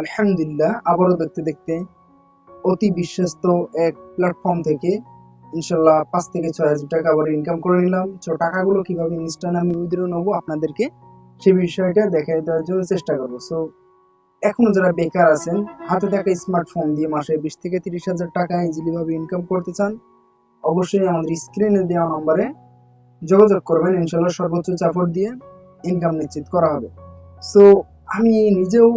আলহামদুলিল্লাহ, আবারও দেখতে দেখতে অতি বিশ্বস্ত এক প্ল্যাটফর্ম থেকে ইনশাল্লাহ পাঁচ থেকে ছয় হাজার টাকা আবার ইনকাম করে নিলাম। তো টাকাগুলো কীভাবে ইনস্ট্যান্ট আমি উইথড্র নেব আপনাদেরকে সে বিষয়টা দেখাই দেওয়ার জন্য চেষ্টা করব। সো এখনও যারা বেকার আছেন, হাতে থাকা স্মার্টফোন দিয়ে মাসে বিশ থেকে তিরিশ হাজার টাকা ইজিলি ভাবে ইনকাম করতে চান, অবশ্যই আমাদের স্ক্রিনে দেওয়া নম্বরে যোগাযোগ করবেন। ইনশাল্লাহ সর্বোচ্চ চাপড় দিয়ে ইনকাম নিশ্চিত করা হবে। সো আমি নিজেও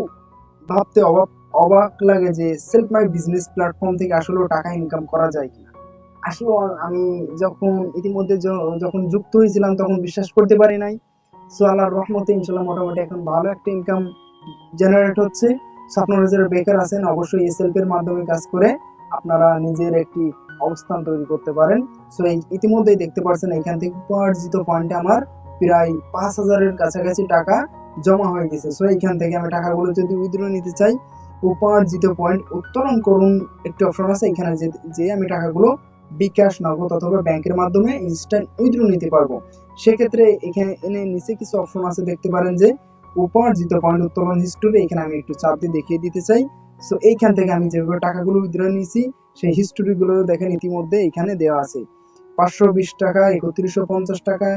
ভাবতে অবাক অবাক লাগে যে সেলফ মাই বিজনেস প্ল্যাটফর্ম থেকে আসলে টাকা ইনকাম করা যায় কিনা। আসলে আমি যখন ইতিমধ্যে যখন যুক্ত হয়েছিলাম তখন বিশ্বাস করতে পারি নাই। সো আল্লাহর রহমতে ইনশাল্লাহ মোটামুটি এখন ভালো একটা ইনকাম জেনারেট হচ্ছে। সো আপনারা যারা বেকার আছেন, অবশ্যই এই সেলফের মাধ্যমে কাজ করে আপনারা নিজের একটি অবস্থান তৈরি করতে পারেন। সো ইতিমধ্যেই দেখতে পাচ্ছেন এখান থেকে উপার্জিত পয়েন্টে আমার প্রায় পাঁচ হাজারের কাছাকাছি টাকা জমা হয়ে গেছে। সো এইখান থেকে আমি টাকাগুলো যদি উইথড্র নিতে চাই, উপার্জিত পয়েন্ট উত্তোলন করুন একটি অপশন আছে। এখানে যে আমি টাকাগুলো বিকাশ, নগদ অথবা ব্যাংকের মাধ্যমে ইনস্ট্যান্ট উইথড্র নিতে পারব। সেক্ষেত্রে এখানে, এনে নিচে কিছু অপশন আছে। দেখতে পারেন যে, উপার্জিত পয়েন্ট উত্তোলন হিস্টোরি এখানে আমি একটু চাপ দিয়ে দেখিয়ে দিতে চাই। সো এইখান থেকে আমি যেভাবে টাকাগুলো উইথড্র নিয়েছি, সেই হিস্টোরি গুলো দেখেন ইতিমধ্যে এখানে দেওয়া আছে। পাঁচশো বিশ টাকা, একত্রিশশো পঞ্চাশ টাকা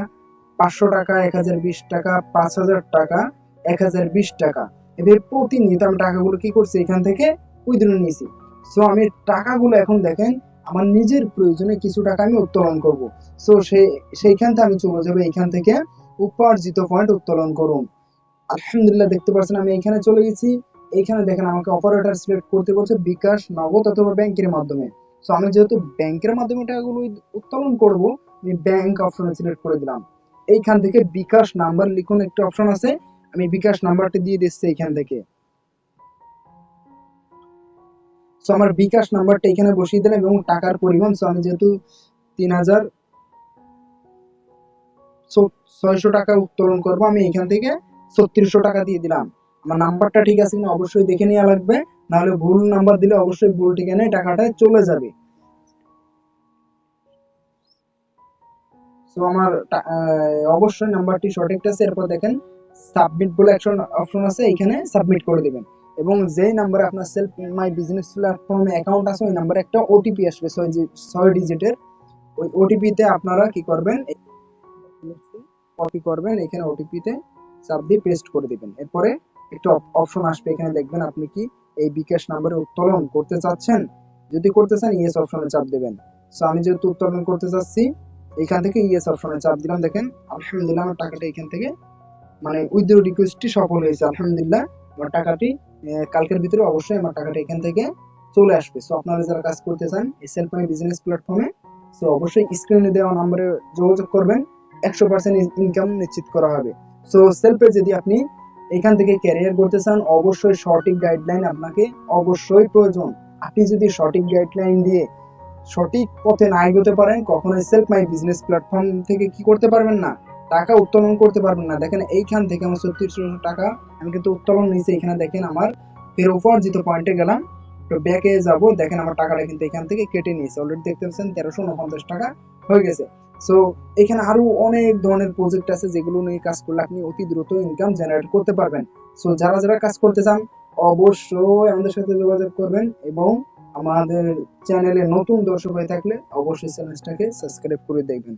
পাঁচশো টাকা, এক হাজার বিশ টাকা, পাঁচ হাজার টাকা, এক হাজার বিশ টাকা। এভাবে প্রতিনিয়ত আমি টাকাগুলো কি করছি এখান থেকে? উইথড্র নিয়েছি। সো আমি টাকাগুলো এখন দেখেন, আমার নিজের প্রয়োজনে কিছু টাকা আমি উত্তোলন করব। সো সেই সেইখান থেকে আমি চলে যাব এখান থেকে উপার্জিত পয়েন্ট উত্তোলন করুন। আলহামদুলিল্লাহ, দেখতে পাচ্ছেন, আমি এখানে চলে গেছি। এইখানে দেখেন, আমাকে অপারেটর সিলেক্ট করতে বলছে বিকাশ নগদ অথবা ব্যাংকের মাধ্যমে। সো আমি যেহেতু ব্যাংকের মাধ্যমে টাকাগুলো উত্তোলন করব, আমি ব্যাংক অপশনে সিলেক্ট করে দিলাম। এইখান থেকে বিকাশ নাম্বার লিখুন, একটা অপশন আছে। আমি বিকাশ নাম্বারটা দিয়ে দিচ্ছি এইখান থেকে। সো আমার বিকাশ নাম্বারটা এখানে বসিয়ে দিলাম এবং টাকার পরিমাণ সো আমি যেহেতু তিন হাজার ছয়শো টাকা উত্তোলন করব, আমি এখান থেকে ছত্রিশশো টাকা দিয়ে দিলাম। আমার নাম্বারটা ঠিক আছে কিনা অবশ্যই দেখে নেওয়া লাগবে। নাহলে ভুল নাম্বার দিলে অবশ্যই ভুল ঠিকানায় টাকাটা চলে যাবে। তো আমার অবশ্যই নাম্বারটি সঠিক আছে। এরপর দেখেন সাবমিট বলে অপশন অপশন আছে এখানে সাবমিট করে দিবেন। এবং যেই নাম্বারে আপনার সেলফ মাই বিজনেস প্ল্যাটফর্মে অ্যাকাউন্ট আছে, ওই নাম্বারে একটা ওটিপি আসবে, ছয় ছয় ডিজিটের ওই ওটিপিতে আপনারা কি করবেন কপি করবেন, এখানে ওটিপিতে চাপ দিয়ে পেস্ট করে দিবেন। এরপরে একটা অপশন আসবে, এখানে দেখবেন আপনি কি এই বিকাশ নাম্বারে উত্তোলন করতে চাচ্ছেন। যদি করতে চান ইয়েস অপশনে চাপ দেবেন। সো আমি যেহেতু উত্তোলন করতে চাচ্ছি এখান থেকে ইয়েস অপশনে চাপ দিলাম, দেখেন, আলহামদুলিল্লাহ আমার টাকাটা এখান থেকে মানে উইথড্র রিকোয়েস্টটি সফল হয়েছে, আলহামদুলিল্লাহ, আমার টাকাটি কালকের ভিতরে অবশ্যই আমার টাকাটা এখান থেকে চলে আসবে। সো আপনারা যারা কাজ করতে চান, এই সেলফ মাই বিজনেস প্ল্যাটফর্মে সো অবশ্যই স্ক্রিনে দেওয়া নম্বরে যোগাযোগ করবেন, একশো পার্সেন্ট ইনকাম নিশ্চিত করা হবে। সো সেলফে যদি আপনি এখান থেকে ক্যারিয়ার করতে চান, অবশ্যই সঠিক গাইডলাইন আপনাকে অবশ্যই প্রয়োজন। আপনি যদি সঠিক গাইডলাইন দিয়ে সঠিক পথে না এগোতে পারেন, কখনোই সেলফ মাই বিজনেস প্ল্যাটফর্ম থেকে কি করতে পারবেন না, টাকা উত্তোলন করতে পারবেন না। দেখেন, এইখান থেকে আমার ছত্রিশশো টাকা, আমি কিন্তু উত্তোলন নিয়েছি, এখানে দেখেন আমার ফের উপার্জিত পয়েন্টে গেলাম, তো ব্যাকে যাব, দেখেন আমার টাকাটা কিন্তু এখান থেকে কেটে নিয়েছে। অলরেডি দেখতে পাচ্ছেন, তেরোশো উনপঞ্চাশ টাকা হয়ে গেছে। সো এখানে আরও অনেক ধরনের প্রজেক্ট আছে, যেগুলো নিয়ে কাজ করলে আপনি অতি দ্রুত ইনকাম জেনারেট করতে পারবেন। সো যারা যারা কাজ করতে চান, অবশ্যই আমাদের সাথে যোগাযোগ করবেন এবং আমাদের চ্যানেলে নতুন দর্শক হয়ে থাকলে অবশ্যই চ্যানেলটাকে সাবস্ক্রাইব করে দেখবেন।